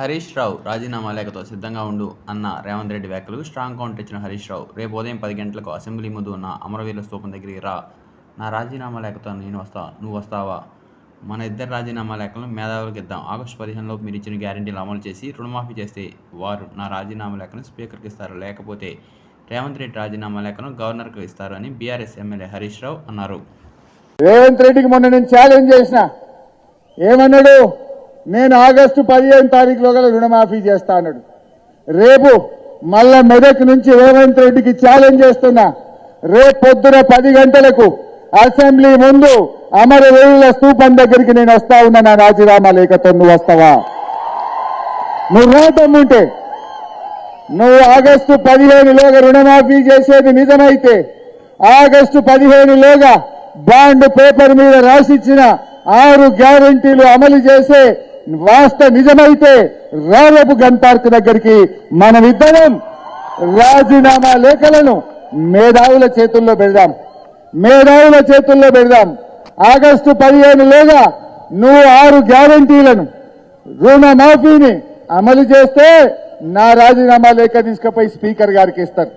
హరీష్ రావు రాజీనామా లేఖతో సిద్ధంగా ఉండు అన్న రేవంత్ రెడ్డి వ్యాఖ్యలకు స్ట్రాంగ్ కౌంటర్ ఇచ్చిన హరీష్ రావు. రేపు ఉదయం పది గంటలకు అసెంబ్లీ ముందు ఉన్న అమరవీరుల స్తూపం దగ్గరికి రా. నా రాజీనామా లేఖతో నేను వస్తా నువ్వు వస్తావా? మన ఇద్దరు రాజీనామా లేఖలను మేధావులకు ఇద్దాం. ఆగస్టు పదిహేనులోపు మీరు ఇచ్చిన గ్యారంటీలు అమలు చేసి రుణమాఫీ చేస్తే వారు నా రాజీనామా లేఖను స్పీకర్కి ఇస్తారు. లేకపోతే రేవంత్ రెడ్డి రాజీనామా లేఖను గవర్నర్కు ఇస్తారు అని బీఆర్ఎస్ ఎమ్మెల్యే హరీష్ రావు అన్నారు. రేవంత్ రెడ్డికి మొన్న నేను ఛాలెంజ్ చేసిన. ఏమన్నాడు? నేను ఆగస్టు పదిహేను తారీఖులో గల రుణమాఫీ చేస్తా అన్నాడు. రేపు మళ్ళా మెదక్ నుంచి రేవంత్ రెడ్డికి ఛాలెంజ్ చేస్తున్నా. రేపు పొద్దున పది గంటలకు అసెంబ్లీ ముందు అమరవేయుల స్తూపం దగ్గరికి నేను వస్తా ఉన్నా నా రాజీనామా లేఖతో నువ్వు వస్తావా? నువ్వు రాతమ్ముంటే నువ్వు ఆగస్టు పదిహేనులోగా రుణమాఫీ చేసేది నిజమైతే ఆగస్టు పదిహేనులోగా బాండ్ పేపర్ మీద రాసిచ్చిన ఆరు గ్యారంటీలు అమలు చేసే వాస్త నిజమైతే రాలపు గన్ పార్క్ దగ్గరికి మనమిద్దరం రాజీనామా లేఖలను మేధావుల చేతుల్లో పెడదాం. మేధావుల చేతుల్లో పెడదాం. ఆగస్టు పదిహేను పదిహేనులోగా నువ్వు ఆరు గ్యారంటీలను రుణమాఫీని అమలు చేస్తే నా రాజీనామా లేఖ తీసుకుపోయి స్పీకర్ గారికి ఇస్తారు.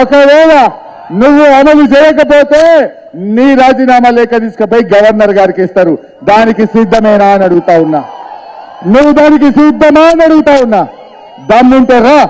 ఒకవేళ నువ్వు అమలు చేయకపోతే నీ రాజీనామా లేఖ తీసుకుపోయి గవర్నర్ గారికి ఇస్తారు. దానికి సిద్ధమేనా అని అడుగుతా ఉన్నా. నువ్వు దానికి సిద్ధమా అని అడుగుతా ఉన్నా. దమ్ముంటే రా.